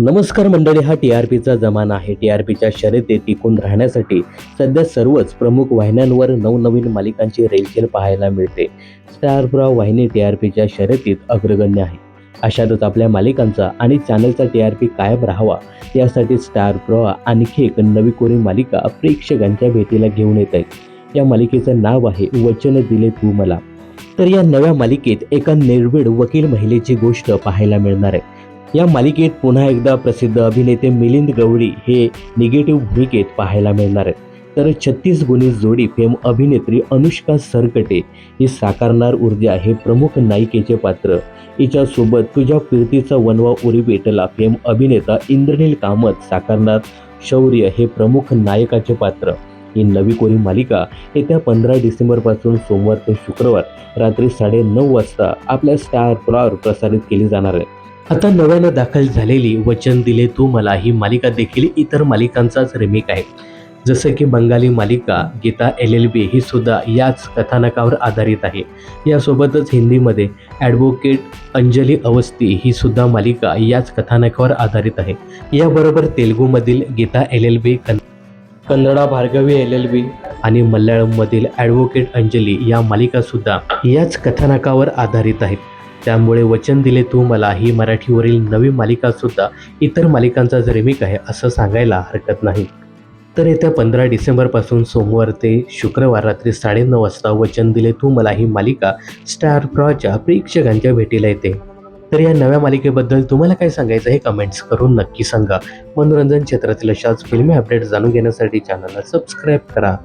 नमस्कार मंडळी हा टी आर पीचा जमाना आहे. टी आर पीच्या शर्यतीत टिकून राहण्यासाठी सध्या सर्वच प्रमुख वाहिन्यांवर नवनवीन मालिकांची रेलचेल पाहायला मिळते. स्टार प्रॉ वाहिनी टी आर पीच्या शर्यतीत अग्रगण्य आहे. अशातच आपल्या मालिकांचा आणि चॅनलचा टी आर पी कायम राहावा यासाठी स्टार प्रॉ आणखी एक नवी कोरी मालिका प्रेक्षकांच्या भेटीला घेऊन येत आहेत या मालिकेचं नाव आहे वचन दिले तू मला. तर या नव्या मालिकेत एका निर्भीड वकील महिलेची गोष्ट पाहायला मिळणार आहे. या मालिकेत पुन्हा एकदा प्रसिद्ध अभिनेते मिलिंद गवळी हे निगेटिव्ह भूमिकेत पाहायला मिळणार आहेत. तर छत्तीस गुणी जोडी फेम अभिनेत्री अनुष्का सरकटे ही साकारणार ऊर्जा हे प्रमुख नायिकेचे पात्र. हिच्यासोबत तुझ्या कीर्तीचा वनवा उरी पेटला फेम अभिनेता इंद्रनील कामत साकारणार शौर्य हे प्रमुख नायकाचे पात्र. ही नवी कोरी मालिका येत्या पंधरा डिसेंबरपासून सोमवार ते शुक्रवार रात्री साडे नऊ वाजता आपल्या स्टार प्रॉवर प्रसारित केली जाणार आहे. आता नव्यानं दाखल झालेली वचन दिले तू मला ही मालिका देखील इतर मालिकांचाच रिमेक आहे. जसं की बंगाली मालिका गीता एल एल बी ही सुद्धा याच कथानकावर आधारित आहे. यासोबतच हिंदीमध्ये ॲडव्होकेट अंजली अवस्थी ही सुद्धा मालिका याच कथानकावर आधारित आहे. याबरोबर तेलुगूमधील गीता एल एल बी कन Kannada Bhargavi L L B आणि मल्याळममधील ॲडव्होकेट अंजली या मालिकासुद्धा याच कथानकावर आधारित आहेत. त्यामुळे वचन दिले तू मला ही मराठीवरील नवी मालिकासुद्धा इतर मालिकांचाच रिमेक आहे असं सांगायला हरकत नाही. तर येत्या पंधरा डिसेंबरपासून सोमवार ते शुक्रवार रात्री साडेनऊ वाजता वचन दिले तू मला ही मालिका स्टार प्रॉच्या प्रेक्षकांच्या भेटीला येते. तर या नव्या मालिकेबद्दल तुम्हाला काय सांगायचं हे कमेंट्स करून नक्की सांगा. मनोरंजन क्षेत्रातील अशाच फिल्मी अपडेट जाणून घेण्यासाठी चॅनलला सबस्क्राईब करा.